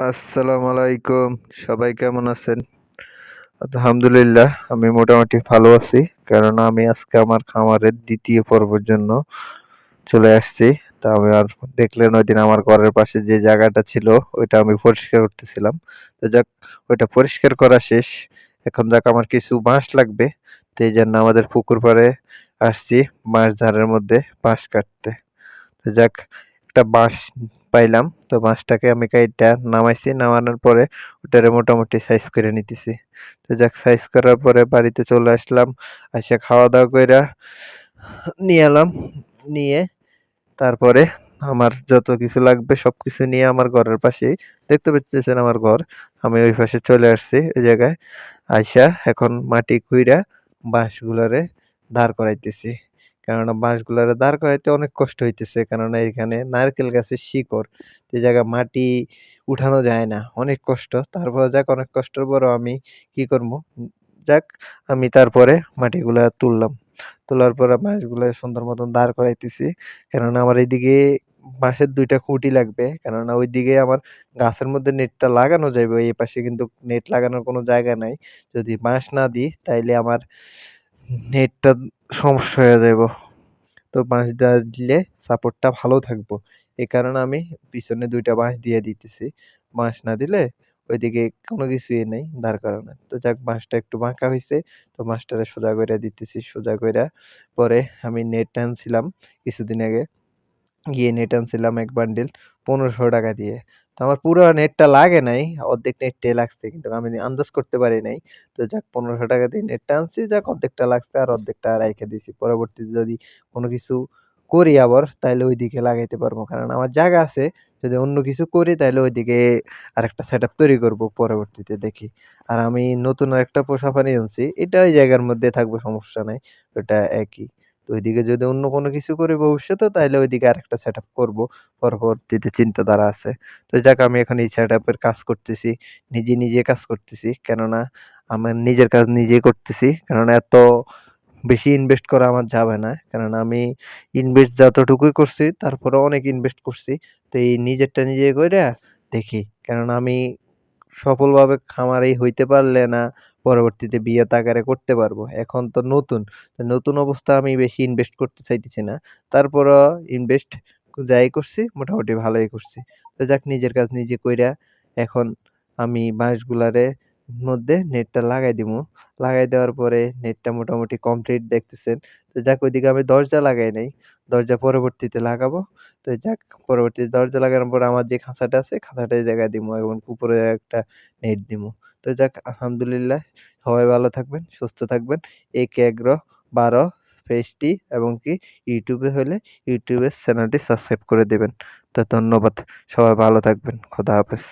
আসসালামু আলাইকুম সবাই কেমন আছেন? আলহামদুলিল্লাহ, আমি মোটামুটি ভালো আছি। কেননা আমি আজকে আমার খামারের দ্বিতীয় পর্বের জন্য চলে আসছি। তা আমি আর দেখলেন ওই দিন আমার ঘরের পাশে যে জায়গাটা ছিল, ওইটা আমি পরিষ্কার করতেছিলাম। তো যাক, ওইটা পরিষ্কার করা শেষ। এখন যাক, আমার কিছু বাঁশ লাগবে। তো এই জন্য আমাদের পুকুর পাড়ে আসছি, বাঁশ ধারের মধ্যে বাঁশ কাটতে। তো যাক, একটা বাঁশ পাইলাম, তো বাঁশটাকে আমি কাইটা নামাইছি, নামানোর পরে ওটারে মোটামুটি সাইজ করে নিতেছি। তো যাক সাইজ করার পরে বাড়িতে চলে আসলাম এসে খাওয়া দাওয়া কইরা নিয়ে এলাম, নিয়ে তারপরে আমার যত কিছু লাগবে সবকিছু নিয়ে আমার ঘরের পাশেই, দেখতে পাচ্ছেন আমার ঘর, আমি ওই পাশে চলে আসছি ওই জায়গায়, আইসা এখন মাটি খুইরা বাঁশগুলারে দাঁড় করাইতেছি। কেননা বাঁশগুলারে দাঁড় করাইতে অনেক কষ্ট হইতেছে, কেননা এখানে নারকেল গাছের শিকড়, যে জায়গায় মাটি উঠানো যায় না, অনেক কষ্ট। তারপর যাক, অনেক কষ্টের পরও আমি কি করব? যাক, আমি তারপরে মাটিগুলা তুললাম। তোলার পরে বাঁশগুলা সুন্দর মতন দাঁড় করাইতেছি, কেননা আমার এইদিকে বাঁশের দুইটা খুঁটি লাগবে, কেননা ওইদিকে আমার গাছের মধ্যে নেটটা লাগানো যাবে এই পাশে কিন্তু নেট লাগানোর কোনো জায়গা নাই। যদি বাঁশ না দিই, তাইলে আমার নেটটা সমস্যা হয়ে যাইব। তো বাঁশ দেওয়া দিলে সাপোর্টটা ভালো থাকব। এ কারণে আমি পিছনে দুইটা বাঁশ দিয়ে দিতেছি। বাঁশ না দিলে ওইদিকে কোনো কিছুই নেই দাঁড় কারণে তো যাক, বাঁশটা একটু বাঁকা হয়েছে তো বাঁশটারে সোজা করে দিতেছি, সোজা করে পরে আমি নেট টানছিলাম কিছুদিন আগে। গিয়ে নেট আনছিলাম এক বান্ডিল পনেরোশো টাকা দিয়ে। তো আমার পুরো নেটটা লাগে নাই, অর্ধেক নেটটাই লাগছে, কিন্তু আমি আন্দাজ করতে পারি নাই। তো যাক, পনেরোশো টাকা দিয়ে নেটটা আনছি, যাক, অর্ধেকটা লাগছে আর অর্ধেকটা রাইখে দিছি। পরবর্তীতে যদি কোনো কিছু করি আবার, তাইলে ওইদিকে লাগাইতে পারব। কারণ আমার জায়গা আছে, যদি অন্য কিছু করি, তাইলে ওইদিকে আরেকটা সেট আপ তৈরি করব পরবর্তীতে দেখি। আর আমি নতুন আরেকটা পোষা পানি আনছি, এটা ওই জায়গার মধ্যে থাকবে, সমস্যা নাই, ওটা একই। তো ওইদিকে যদি অন্য কোনো কিছু করি ভবিষ্যতে তাহলে ওইদিকে আরেকটা সেট আপ করব। পরবর্তীতে চিন্তাধারা আছে। তো যাক, আমি এখন এই সেট আপের কাজ করতেছি। নিজে নিজে কাজ করতেছি। কেননা আমার নিজের কাজ নিজেই করতেছি। কেননা এত বেশি ইনভেস্ট করা আমার যাবে না। কেননা আমি ইনভেস্ট যতটুকুই করছি তারপরে অনেক ইনভেস্ট করছি। তো এই নিজেরটা নিজে কইরা দেখি। কেননা আমি সফলভাবে খামারি হইতে পারলে না পরবর্তীতে বিয়েত আকারে করতে পারব। এখন তো নতুন নতুন অবস্থা আমি বেশি ইনভেস্ট করতে চাইতেছি না। তারপরও ইনভেস্ট যাই করছি, মোটামুটি ভালোই করছি। তো যাক, নিজের কাজ নিজে কইরা এখন আমি বাঁশগুলারে মধ্যে নেটটা লাগাই দিব লাগাই দেওয়ার পরে নেটটা মোটামুটি কমপ্লিট দেখতেছেন। তো যাক, ওইদিকে আমি দরজা লাগাই নাই। দরজা পরবর্তীতে লাগাবো। তো যাক, পরবর্তীতে দরজা লাগানোর পর আমার যে খাঁচাটা আছে, খাঁচাটা এই জায়গায় দিমু এবং উপরে একটা নেট দিমু। তো যাক, আলহামদুলিল্লাহ, সবাই ভালো থাকবেন, সুস্থ থাকবেন। এই ক্যাগ্রো বারো, পেজটি এবং কি ইউটিউবে হলে ইউটিউবের চ্যানেলটি সাবস্ক্রাইব করে দেবেন। তো ধন্যবাদ, সবাই ভালো থাকবেন, খোদা হাফেজ।